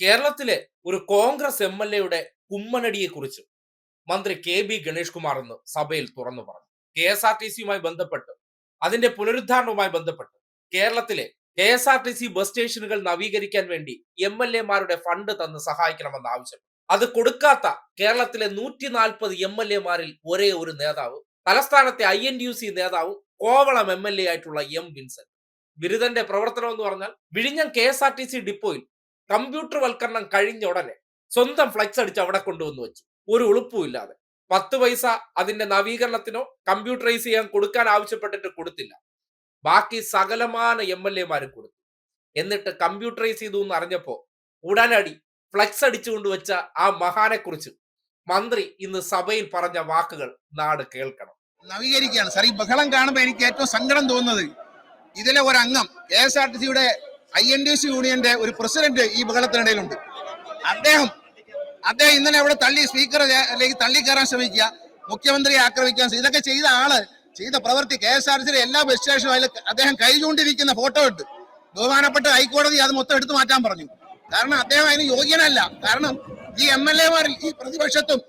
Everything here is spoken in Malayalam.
കേരളത്തിലെ ഒരു കോൺഗ്രസ് എം എൽ എയുടെ കുമ്മനടിയെ കുറിച്ച് മന്ത്രി കെ ബി ഗണേഷ് കുമാർ ഇന്ന് സഭയിൽ തുറന്നു പറഞ്ഞു. കെ എസ് ആർ ടി സിയുമായി ബന്ധപ്പെട്ട് അതിന്റെ പുനരുദ്ധാരണവുമായി ബന്ധപ്പെട്ട് കേരളത്തിലെ K S R T C bus സ്റ്റേഷനുകൾ നവീകരിക്കാൻ വേണ്ടി എം എൽ എമാരുടെ ഫണ്ട് തന്ന് സഹായിക്കണമെന്ന് ആവശ്യം അത് കൊടുക്കാത്ത കേരളത്തിലെ നൂറ്റി നാൽപ്പത് എം എൽ എമാരിൽ ഒരേ ഒരു നേതാവ് തലസ്ഥാനത്തെ ഐ എൻ യു സി നേതാവ് കോവളം എം എൽ എ ആയിട്ടുള്ള എം വിൻസെന്റ്. ബിരുദന്റെ പ്രവർത്തനം എന്ന് പറഞ്ഞാൽ വിഴിഞ്ഞം K S R T C ഡിപ്പോയിൽ കമ്പ്യൂട്ടർ വൽക്കരണം കഴിഞ്ഞ ഉടനെ സ്വന്തം ഫ്ലക്സ് അടിച്ച് അവിടെ കൊണ്ടുവന്ന് വെച്ചു. ഒരു ഉളുപ്പുമില്ലാതെ പത്ത് പൈസ അതിന്റെ നവീകരണത്തിനോ കമ്പ്യൂട്ടറൈസ് ചെയ്യാൻ കൊടുക്കാൻ ആവശ്യപ്പെട്ടിട്ട് കൊടുത്തില്ല. ബാക്കി സകലമാന എം എൽ എമാരും കൊടുത്തു. എന്നിട്ട് കമ്പ്യൂട്ടറൈസ് ചെയ്തു എന്ന് അറിഞ്ഞപ്പോ ഉടനടി ഫ്ലക്സ് അടിച്ചുകൊണ്ട് വെച്ച ആ മഹാനെ കുറിച്ച് മന്ത്രി ഇന്ന് സഭയിൽ പറഞ്ഞ വാക്കുകൾ നാട് കേൾക്കണം. നവീകരിക്കുകയാണ്. സാർ ഈ ബഹളം കാണുമ്പോൾ എനിക്ക് ഏറ്റവും സങ്കടം തോന്നുന്നത് ഇതിലെ ഒരു അംഗം കെ എസ് ആർ ടി സിയുടെ ഐ എൻ ഡി സി യൂണിയന്റെ ഒരു പ്രസിഡന്റ് ഈ ബഹളത്തിനിടയിലുണ്ട്. അദ്ദേഹം അദ്ദേഹം ഇന്നലെ അവിടെ തള്ളി സ്പീക്കറിലേക്ക് തള്ളി കയറാൻ ശ്രമിക്കുക മുഖ്യമന്ത്രിയെ ആക്രമിക്കാൻ ഇതൊക്കെ ചെയ്ത ആൾ ചെയ്ത പ്രവൃത്തി കെ എസ് ആർ സിയിലെ എല്ലാ ബസ് സ്റ്റേഷനും അദ്ദേഹം കൈകൊണ്ടിരിക്കുന്ന ഫോട്ടോ ഇട്ട് ബഹുമാനപ്പെട്ട ഹൈക്കോടതി അത് മൊത്തം എടുത്തു മാറ്റാൻ പറഞ്ഞു. കാരണം അദ്ദേഹം അതിന് യോഗ്യനല്ല. കാരണം ഈ എം എൽ എമാരിൽ ഈ പ്രതിപക്ഷത്തും